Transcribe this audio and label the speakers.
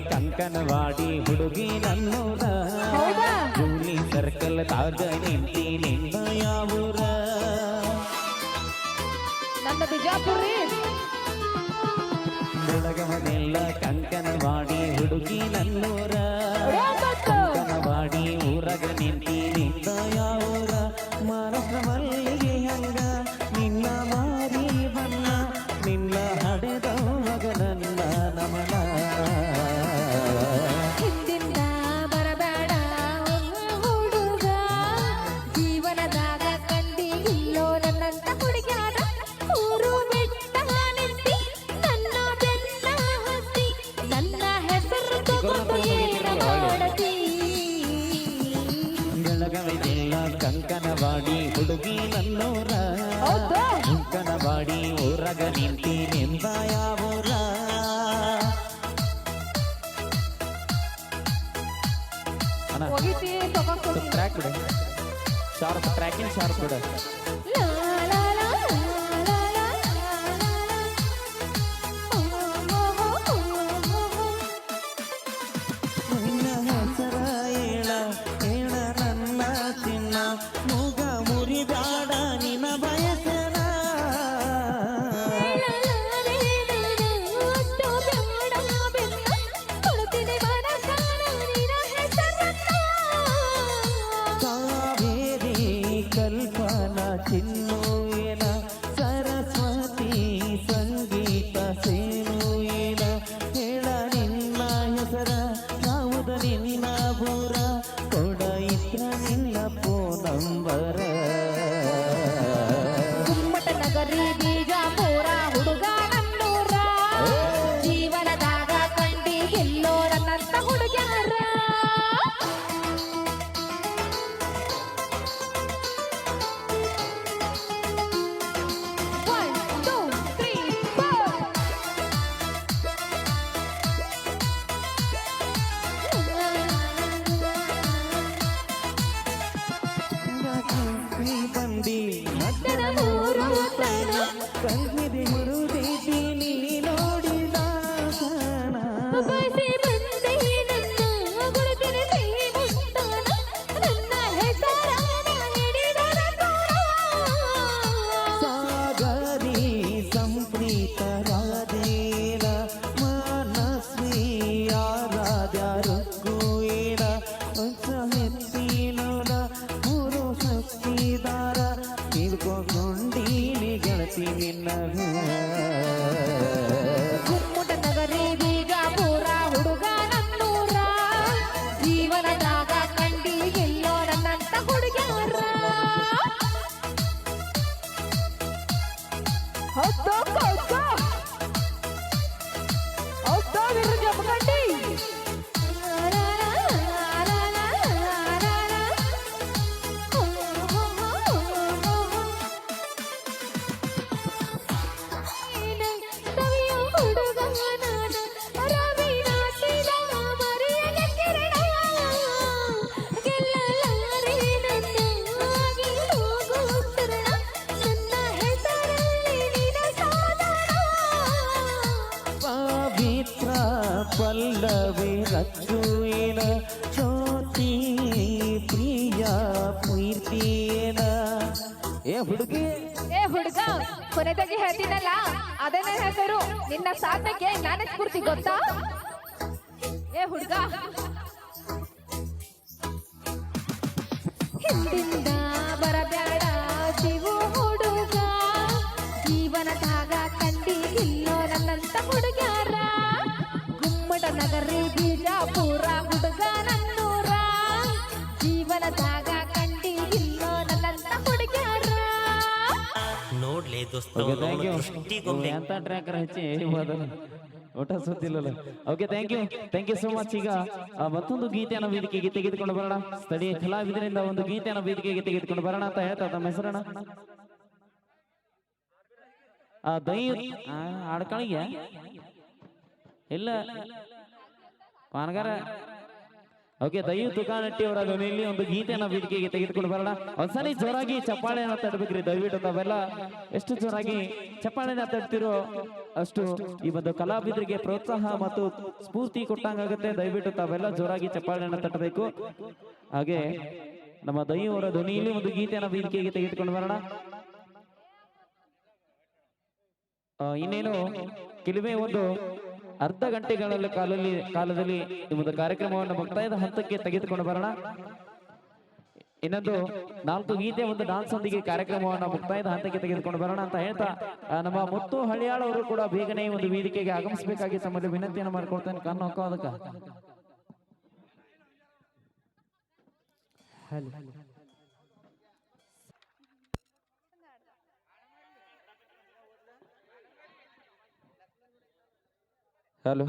Speaker 1: ಕಂಕನವಾಡಿ ಹುಡುಗಿ ನನ್ನೂರ? Julie circle ತಾಗ ನಿಂತಿ ನಿಂದ ಯಾವೂರ.
Speaker 2: ನನ್ನ ಬಿಜಾಪುರ
Speaker 1: ಕಂಕನವಾಡಿ ಹುಡುಗಿ ನನ್ನೂರ. ಕಂಕನವಾಡಿ ಊರಗ ನಿಂತಿ ನಿಂದ ಯಾವೂರ. ಮನಸ್ನ ಮಲ್ಲಿಗೆ ಹಂಗ ನಿನ್ನ ಮಾರಿ ಬಣ್ಣ ನಿನ್ನ ಹಡೆದ ಬೆಳಗವಿಲ್ಲ ಕಂಕನವಾಡಿ ಹುಡುಗಿ ನನ್ನೂರ? ಕಂಕನವಾಡಿ ಊರಗ ನಿಂತಿ ನಿಂದ ಯಾವೂರ. ಅಣ್ಣ
Speaker 2: ಹೋಗಿತಿ ತಗೊಂಡು
Speaker 1: ಟ್ರ್ಯಾಕ್ ಬಿಡು. ಶಾರ್ಪ್ ಟ್ರ್ಯಾಕಿಂಗ್ ಶಾರ್ಪ್ ಬಿಡು. ನಿನ್ನ ಬೂರ ನೀ ಬಂದಿ
Speaker 2: ಮದ್ದನ ಮೂರು ತನ
Speaker 1: ಕಣ್ಣಿದೆ ಮುರುದೈತಿ ನೀ ತಿಳ್ಕೊಂಡೀನಿ ರಚ್ಚುವೇನ ಜ್ಯೋತಿ ಪ್ರಿಯ ಪ್ರೀತಿಯೇನ? ಏ ಹುಡುಗಿ.
Speaker 2: ಏ ಹುಡುಗ, ಕೊನೆದಾಗಿ ಹೇಳ್ತೀನಲ್ಲ, ಅದನ್ನೇ ಹೆಸರು, ನಿನ್ನ ಸಾಧನೆಗೆ ನಾನೇ ಸ್ಫೂರ್ತಿ ಗೊತ್ತಾ? ಏ ಹುಡುಗ. ಹಿಂದಿಂದ ನಗರಿ ಬೀಜಾಪುರ ಹುಡುಗ ನನ್ನೂರ ಜೀವನದಾಗ ಕಂಡಿ ಇಲ್ಲೋ ನನ್ನಂತ ಹುಡುಗ್ಯಾರ.
Speaker 3: ನೋಡ್ಲಿ
Speaker 1: ಎಂತ ಟ್ರ್ಯಾಕರ್ ಹಚ್ಚಿ? ಊಟ ಸುತ್ತಿಲ್ಲಲ್ಲ. Okay thank you thank you so much ಈಗ ಮತ್ತೊಂದು ಗೀತೆಯನ್ನು ವೇದಿಕೆಗೆ ತೆಗೆದುಕೊಂಡು ಬರೋಣ. ಸ್ಥಳೀಯ ಕಲಾವಿದರಿಂದ ಒಂದು ಗೀತೆಯನ್ನು ವೇದಿಕೆಗೆ ತೆಗೆದುಕೊಂಡು ಬರೋಣ ಅಂತ ಹೇಳ್ತಾ ತಮ್ಮ ಹೆಸರಣ ಆ ದೈ ಆ, ಆಡ್ಕಳಿಗೆ? ಇಲ್ಲ. ಪಾನಗಾರ? ಓಕೆ ತುಕಾನಟ್ಟಿ ಅವರ ಧ್ವನಿಯಲ್ಲಿ ಒಂದು ಗೀತೆಯನ್ನ ವೇದಿಕೆಗೆ ತೆಗೆದುಕೊಂಡು ಬರೋಣ. ಒಂದ್ಸಲಿ ಜೋರಾಗಿ ಚಪ್ಪಾಳೆಯನ್ನು ತಟ್ಟಬೇಕ್ರಿ ದಯವಿಟ್ಟು ತಾವೆಲ್ಲ. ಎಷ್ಟು ಜೋರಾಗಿ ಚಪ್ಪಾಳೆನ ತಟ್ತಿರೋ ಅಷ್ಟು ಈ ಒಂದು ಕಲಾವಿದರಿಗೆ ಪ್ರೋತ್ಸಾಹ ಮತ್ತು ಸ್ಫೂರ್ತಿ ಕೊಟ್ಟಂಗಾಗುತ್ತೆ. ದಯವಿಟ್ಟು ತಾವೆಲ್ಲ ಜೋರಾಗಿ ಚಪ್ಪಾಳೆಯನ್ನು ತಟ್ಟಬೇಕು ಹಾಗೆ ನಮ್ಮ ದಯ್ಯು ಅವರ ಧ್ವನಿಯಲ್ಲಿ ಒಂದು ಗೀತೆಯನ್ನ ವೇದಿಕೆಗೆ ತೆಗೆದುಕೊಂಡು ಬರೋಣ. ಇನ್ನೇನು ಕೆಲವೇ ಒಂದು ಅರ್ಧ ಗಂಟೆಗಳಲ್ಲಿ ಕಾಲದಲ್ಲಿ ಕಾಲದಲ್ಲಿ ಈ ಒಂದು ಕಾರ್ಯಕ್ರಮವನ್ನು ಮುಕ್ತಾಯದ ಹಂತಕ್ಕೆ ತೆಗೆದುಕೊಂಡು ಬರೋಣ. ಇನ್ನೊಂದು ನಾಲ್ಕು ಗೀತೆ, ಒಂದು ಡಾನ್ಸ್ ಒಂದಿಗೆ ಕಾರ್ಯಕ್ರಮವನ್ನು ಮುಕ್ತಾಯದ ಹಂತಕ್ಕೆ ತೆಗೆದುಕೊಂಡು ಬರೋಣ ಅಂತ ಹೇಳ್ತಾ ನಮ್ಮ ಮುತ್ತು ಹಳ್ಳಿಯಾಳವರು ಕೂಡ ಬೇಗನೆ ಒಂದು ವೇದಿಕೆಗೆ ಆಗಮಿಸಬೇಕಾಗಿ ತಮ್ಮಲ್ಲಿ ವಿನಂತಿಯನ್ನು ಮಾಡ್ಕೊಳ್ತೇನೆ. ಕಣ್ಣು ಹಾಕೋ ಅದಕ್ಕ. Hello.